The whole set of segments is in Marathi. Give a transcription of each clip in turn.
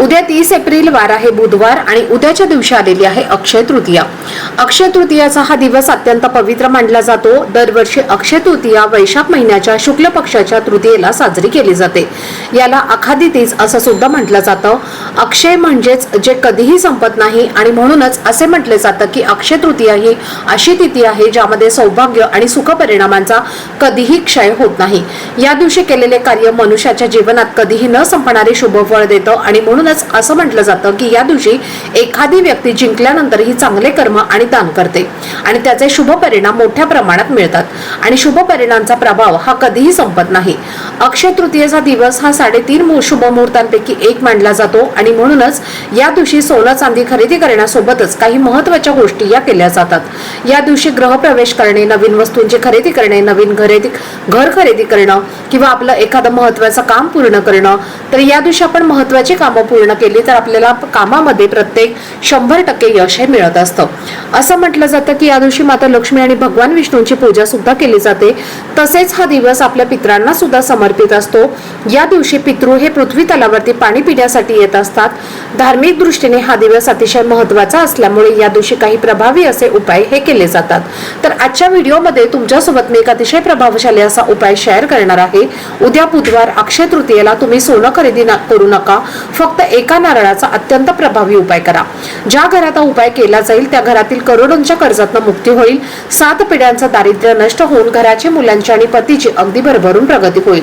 उद्या तीस एप्रिल वार आहे बुधवार आणि उद्याच्या दिवशी आलेली आहे अक्षय तृतीया. अक्षय तृतीयाचा हा दिवस अत्यंत पवित्र मानला जातो. दरवर्षी अक्षय तृतीया वैशाख महिन्याच्या शुक्ल पक्षाच्या तृतीयेला साजरी केली जाते. याला अखादी तीज असं सुद्धा म्हटलं जातं. अक्षय म्हणजेच जे कधीही संपत नाही आणि म्हणूनच असे म्हटले जातं की अक्षय तृतीया ही अशी तिथी आहे ज्यामध्ये सौभाग्य आणि सुख परिणामांचा कधीही क्षय होत नाही. या दिवशी केलेले कार्य मनुष्याच्या जीवनात कधीही न संपणारे शुभफळ देतं आणि म्हणून म्हणूनच असं म्हटलं जातं की या दिवशी एखादी व्यक्ती जिंकल्यानंतर ही चांगले कर्म आणि दान करते. आणि त्याचे शुभ परिणाम मोठ्या प्रमाणात मिळतात. आणि शुभ परिणामांचा प्रभाव हा कधीही संपत नाही. अक्षय तृतीयेचा दिवस हा साडेतीन शुभ मुहूर्तांपैकी एक मानला जातो. आणि म्हणूनच या दिवशी सोनं चांदी खरेदी करण्यासोबतच काही महत्त्वाच्या गोष्टी या केल्या जातात. या दिवशी ग्रहप्रवेश करणे नवीन वस्तूंची खरेदी करणे नवीन खरेदी घर खरेदी करणं किंवा आपलं एखादं महत्वाचं काम पूर्ण करणं. तर या दिवशी आपण महत्वाची कामं पूर्ण केली तर आपल्याला कामामध्ये प्रत्येक शंभर टक्के यश हे मिळत असतं. असं म्हटलं जातं की या दिवशी माता लक्ष्मी आणि भगवान विष्णूंची पूजा सुद्धा केली जाते. तसेच हा दिवस आपल्या पित्रांना सुद्धा समर्पित असतो. या दिवशी पितृ हे पृथ्वी तलावरती पाणी पिण्यासाठी येत असतात. धार्मिक दृष्टीने हा दिवस अतिशय महत्त्वाचा असल्यामुळे या दिवशी काही प्रभावी असे उपाय हे केले जातात. तर आजच्या व्हिडिओमध्ये तुमच्यासोबत मी एक अतिशय प्रभावशाली असा उपाय शेअर करणार आहे. उद्या बुधवार अक्षय तृतीयेला तुम्ही सोनं खरेदी करू नका. फक्त एका नारळाचा अत्यंत प्रभावी उपाय करा. ज्या घरात हा उपाय केला जाईल त्या घरातील करोडोंच्या कर्जातनं मुक्ती होईल. सात पिढ्यांचं दारिद्र्य नष्ट होऊन घराची मुलांची आणि पतीची अगदी भरभरून प्रगती होईल.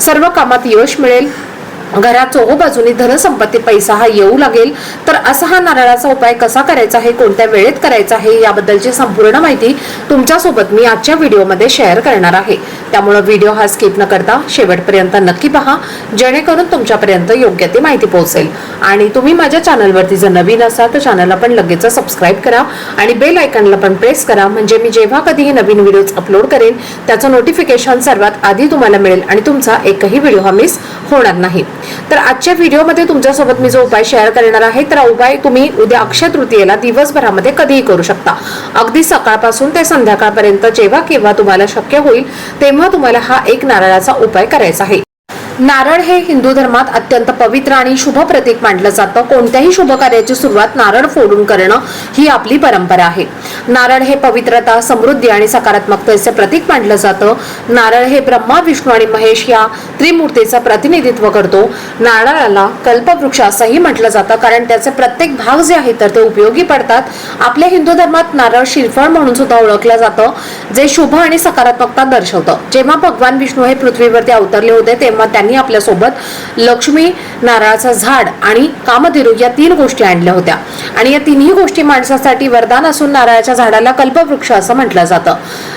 सर्व कामात यश मिळेल. घरात चोहोबाजूनी धनसंपत्ती पैसा हा येऊ लागेल. तर असा हा नारळाचा उपाय कसा करायचा आहे कोणत्या वेळेत करायचा आहे याबद्दलची संपूर्ण माहिती तुमच्यासोबत मी आजच्या व्हिडिओमध्ये शेअर करणार आहे. त्यामुळे व्हिडिओ हा स्किप न करता शेवटपर्यंत नक्की पहा जेणेकरून तुमच्यापर्यंत योग्य ती माहिती पोहोचेल. आणि तुम्ही माझ्या चॅनलवरती जर नवीन असाल तर चॅनलला पण लगेच सबस्क्राईब करा आणि बेल आयकॉनला पण प्रेस करा. म्हणजे मी जेव्हा कधीही नवीन व्हिडिओज अपलोड करेन त्याचं नोटिफिकेशन सर्वात आधी तुम्हाला मिळेल आणि तुमचा एकही व्हिडिओ हा मिस होणार नाही. तर आजच्या व्हिडिओमध्ये तुमच्यासोबत मी जो उपाय शेअर करणार आहे तर उपाय तुम्ही उद्या अक्षय तृतीयेला दिवसभरामध्ये कधीही करू शकता. अगदी सकाळपासून ते संध्याकाळपर्यंत जेव्हा केव्हा तुम्हाला शक्य होईल तेव्हा तुम्हाला हा एक नारळाचा उपाय करायचा आहे. नारळ हे हिंदू धर्मात अत्यंत पवित्र आणि शुभ प्रतीक मानलं जातं. कोणत्याही शुभ कार्याची सुरुवात नारळ फोडून करणं ही आपली परंपरा आहे. नारळ हे पवित्रता समृद्धी आणि सकारात्मकतेचे प्रतीक मानलं जातं. नारळ हे ब्रह्मा विष्णू आणि महेश या त्रिमूर्तीचं प्रतिनिधित्व करतो. नारळाला कल्पवृक्ष असंही म्हटलं जातं कारण त्याचे प्रत्येक भाग जे आहेत तर ते उपयोगी पडतात. आपल्या हिंदू धर्मात नारळ शिरफळ म्हणून सुद्धा ओळखलं जातं जे शुभ आणि सकारात्मकता दर्शवतं. जेव्हा भगवान विष्णू हे पृथ्वीवरती अवतरले होते तेव्हा त्यांनी आपल्यासोबत लक्ष्मी नारळाचं झाड आणि कामधेरू या तीन गोष्टी आणल्या होत्या. आणि या तिन्ही गोष्टी माणसासाठी वरदान असून नारळाच्या झाडाला कल्पवृक्ष असं म्हटलं जातं.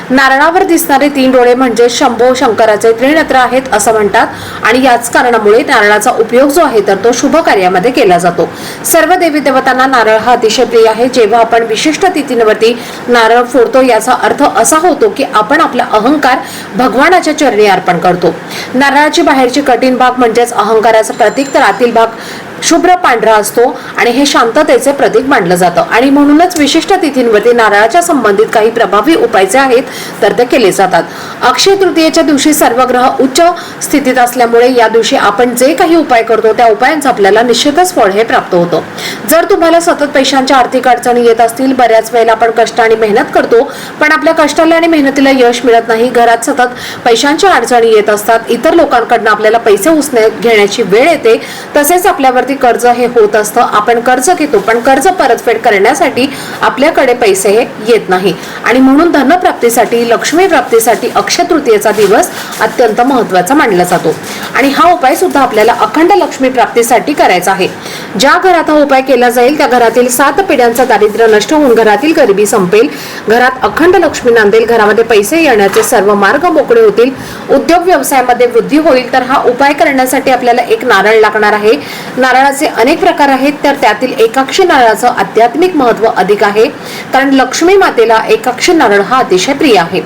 नारळावर दिसणारे तीन डोळे म्हणजे शंभो शंकराचे त्रिनेत्र आहेत असं म्हणतात आणि याच कारणामुळे नारळाचा उपयोग जो आहे तर तो शुभ कार्यामध्ये केला जातो. सर्व देवी देवतांना नारळ हा अतिशय प्रिय आहे. जेव्हा आपण विशिष्ट तिथींवरती नारळ फोडतो याचा अर्थ असा होतो की आपण आपला अहंकार भगवानाच्या चरणी अर्पण करतो. नारळाची बाहेरची कठीण भाग म्हणजेच अहंकाराचं प्रतीक. तर आतील भाग शुभ्र पांढरा असतो आणि हे शांततेचे प्रतीक मानलं जातं. आणि म्हणूनच विशिष्ट तिथींवरती नारळाच्या संबंधित काही प्रभावी उपाय जे आहेत तर ते केले जातात. अक्षय तृतीयेच्या दिवशी सर्व ग्रह उच्च स्थितीत असल्यामुळे या दिवशी आपण जे काही उपाय करतो त्या उपायांचं आपल्याला निश्चितच फळ हे प्राप्त होतं. जर तुम्हाला सतत पैशांच्या आर्थिक अडचणी येत असतील बऱ्याच वेळेला आपण कष्ट आणि मेहनत करतो पण आपल्या कष्टाला आणि मेहनतीला यश मिळत नाही घरात सतत पैशांच्या अडचणी येत असतात इतर लोकांकडनं आपल्याला पैसे उसने घेण्याची वेळ येते तसेच आपल्यावरती कर्ज हे होत असतं. आपण कर्ज घेतो पण कर्ज परतफेड करण्यासाठी आपल्याकडे पैसे हे येत नाही. आणि म्हणून धनप्राप्तीसाठी लक्ष्मी प्राप्तीसाठी अक्षय तृतीयेचा दिवस अत्यंत महत्त्वाचा मानला जातो. आणि हा उपाय सुद्धा आपल्याला अखंड लक्ष्मी प्राप्तीसाठी करायचा आहे. ज्या घरात हा उपाय केला जाईल त्या घरातील सात पिढ्यांचं दारिद्र्य नष्ट होऊन घरातील गरिबी संपेल. घरात अखंड लक्ष्मी नांदेल घरामध्ये पैसे येण्याचे सर्व मार्ग मोकळे होतील. उद्योग व्यवसायामध्ये वृद्धी होईल तर हा उपाय करण्यासाठी आपल्याला एक नारळ लागणार आहे. नारळ नारळाचे अनेक प्रकार आहेत तर त्यातील एकाक्षी नारळाचं आध्यात्मिक महत्त्व अधिक आहे. कारण लक्ष्मी मातेला एकाक्षी नारळ हा अतिशय प्रिय आहे.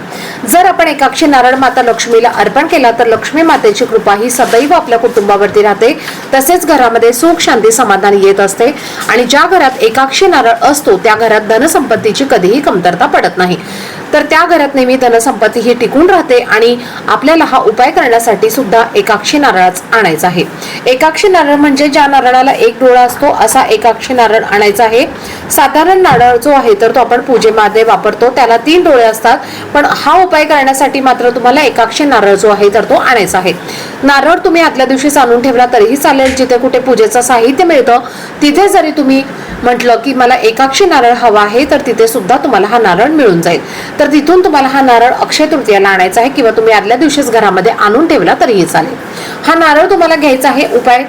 जर आपण एकाक्षी नारळ माता लक्ष्मीला अर्पण केला तर लक्ष्मी मातेची कृपा ही सदैव आपल्या कुटुंबावरती राहते. तसेच घरामध्ये सुख शांती समाधान येत असते. आणि ज्या घरात एकाक्षी नारळ असतो त्या घरात धनसंपत्तीची कधीही कमतरता पडत नाही. तर त्या घरात नेहमी धनसंपत्ती ही टिकून राहते आणि आपल्याला हा उपाय करण्यासाठी सुद्धा एकाक्षी नारळाच आणायचा आहे. एकाक्षी नारळ म्हणजे ज्या नारळाला एक डोळा असतो असा एकाक्षी नारळ आणायचा आहे. साधारण नारळ जो आहे तर तो आपण पूजेमध्ये वापरतो. त्याला तीन डोळे असतात पण हा उपाय करण्यासाठी मात्र तुम्हाला एकाक्षी नारळ जो आहे तर तो आणायचा आहे. नारळ तुम्ही आदल्या दिवशीच आणून ठेवला तरीही चालेल. जिथे कुठे पूजेचं साहित्य मिळतं तिथे जरी तुम्ही म्हटलं की मला एकाक्षी नारळ हवा आहे तर तिथे सुद्धा तुम्हाला हा नारळ मिळून जाईल. तर तिथून तुम्हाला हा नारळ अक्षय तृतीयाला आणायचा आहे किंवा तुम्ही आदल्या दिवशीच घरामध्ये आणून ठेवला तरीही चालेल. हा नारळ तुम्हाला घ्यायचा आहे. उपाय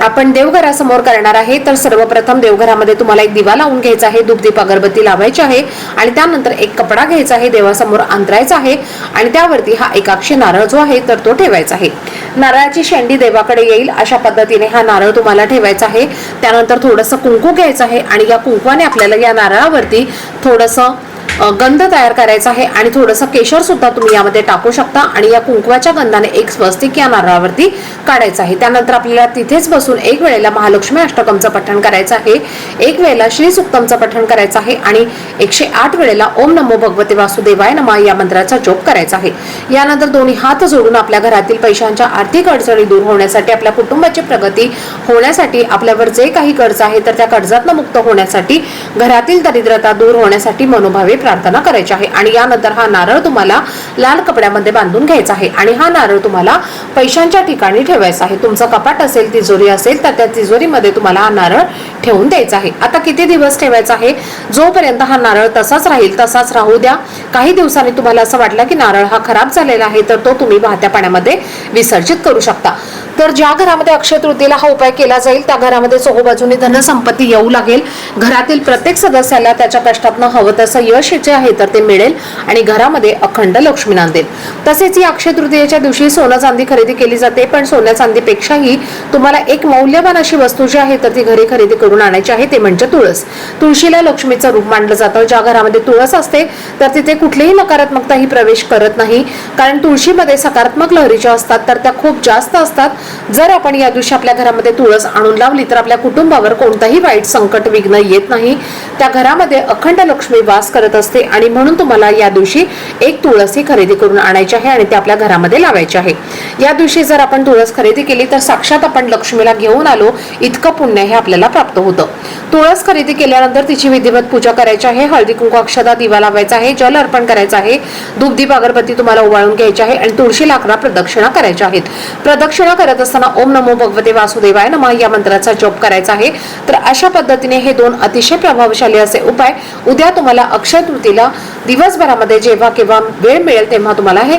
आपण देवघरासमोर करणार आहे. तर सर्वप्रथम देवघरामध्ये तुम्हाला एक दिवा लावून घ्यायचा आहे. धूपदीप अगरबत्ती लावायची आहे आणि त्यानंतर एक कपडा घ्यायचा आहे. देवासमोर अंतरायचा आहे आणि त्यावरती हा एकाक्षी नारळ जो आहे तर तो ठेवायचा आहे. नारळाची शेंडी देवाकडे येईल. अशा पद्धतीने हा नारळ तुम्हाला ठेवायचा आहे. त्यानंतर थोडंसं कुंकू घ्यायचं आहे आणि या कुंकवाने आपल्याला या नारळावरती थोडंसं गंध तयार करायचा आहे आणि थोडंसं केशर सुद्धा तुम्ही यामध्ये टाकू शकता आणि या कुंकवाच्या गंधाने एक स्वस्तिक या नारळावरती काढायचं आहे. त्यानंतर आपल्याला तिथेच बसून एक वेळेला महालक्ष्मी अष्टकमचं पठण करायचं आहे. एक वेळेला श्री सुक्तमचं पठण करायचं आहे आणि एकशे आठ वेळेला ओम नमो भगवते वासुदेवाय नमा या मंत्राचा जोप करायचा आहे. यानंतर दोन्ही हात जोडून आपल्या घरातील पैशांच्या आर्थिक अडचणी दूर होण्यासाठी आपल्या कुटुंबाची प्रगती होण्यासाठी आपल्यावर जे काही कर्ज आहे तर त्या कर्जातनं मुक्त होण्यासाठी घरातील दरिद्रता दूर होण्यासाठी मनोभावे प्रार्थना करायची आहे. आणि यानंतर हा नारळ तुम्हाला लाल कपड्यामध्ये बांधून घ्यायचा आहे. आणि हा नारळ तुम्हाला पैशांच्या ठिकाणी ठेवायचा आहे. तुमचा कपाट असेल तिजोरी असेल तर त्या तिजोरीमध्ये तुम्हाला हा नारळ ठेवून द्यायचा आहे. आता किती दिवस ठेवायचा आहे? जोपर्यंत हा नारळ तसाच राहील तसाच राहू द्या. काही दिवसांनी तुम्हाला असं वाटलं की नारळ हा खराब झालेला आहे तर तो तुम्ही वाहत्या पाण्यामध्ये विसर्जित करू शकता. तर ज्या घरामध्ये अक्षय तृतीला हा उपाय केला जाईल त्या घरामध्ये चोहोबाजूने धनसंपत्ती येऊ लागेल. घरातील प्रत्येक सदस्याला त्याच्या कष्टातनं हवं तसं यश जे आहे तर ते मिळेल आणि घरामध्ये अखंड लक्ष्मी नांदेल. तसेच या अक्षय तृतीयेच्या दिवशी सोनं चांदी खरेदी केली जाते पण सोन्या चांदीपेक्षाही तुम्हाला एक मौल्यवान अशी वस्तू जी आहे तर ती घरी खरेदी करून आणायची आहे ते म्हणजे तुळस. तुळशीला लक्ष्मीचं रूप मानलं जातं. ज्या घरामध्ये तुळस असते तर तिथे कुठलीही नकारात्मकता ही प्रवेश करत नाही. कारण तुळशीमध्ये सकारात्मक लहरीच्या असतात तर त्या खूप जास्त असतात. जर आपण या दिवशी आपल्या घरामध्ये तुळस आणून लावली तर आपल्या कुटुंबावर कोणताही वाईट संकट विघ्न येत नाही. त्या घरामध्ये अखंड लक्ष्मी वास करत असते आणि म्हणून तुम्हाला या दिवशी एक तुळस ही खरेदी करून आणायची आहे आणि ते आपल्या घरामध्ये लावायची आहे. या दिवशी जर आपण तुळस खरेदी केली तर साक्षात आपण लक्ष्मीला घेऊन आलो इतकं पुण्य हे आपल्याला प्राप्त होतं. तुळस खरेदी केल्यानंतर तिची विधिवत पूजा करायची आहे. हळदी कुंकू अक्षदा दिवा लावायचा आहे. जल अर्पण करायचं आहे. धूपदीप अगरबत्ती तुम्हाला ओवाळून घ्यायची आहे आणि तुळशी लाकडा प्रदक्षिणा करायच्या आहेत. प्रदक्षिणा करत असताना ओम नमो भगवते वासुदेवाय नमः या मंत्राचा जप करायचा आहे. तर अशा पद्धतीने हे दोन अतिशय प्रभावशाली असे उपाय उद्या तुम्हाला अक्षय तृतीला दिवसभरामध्ये जेव्हा केव्हा वेळ मिळेल तेव्हा तुम्हाला हे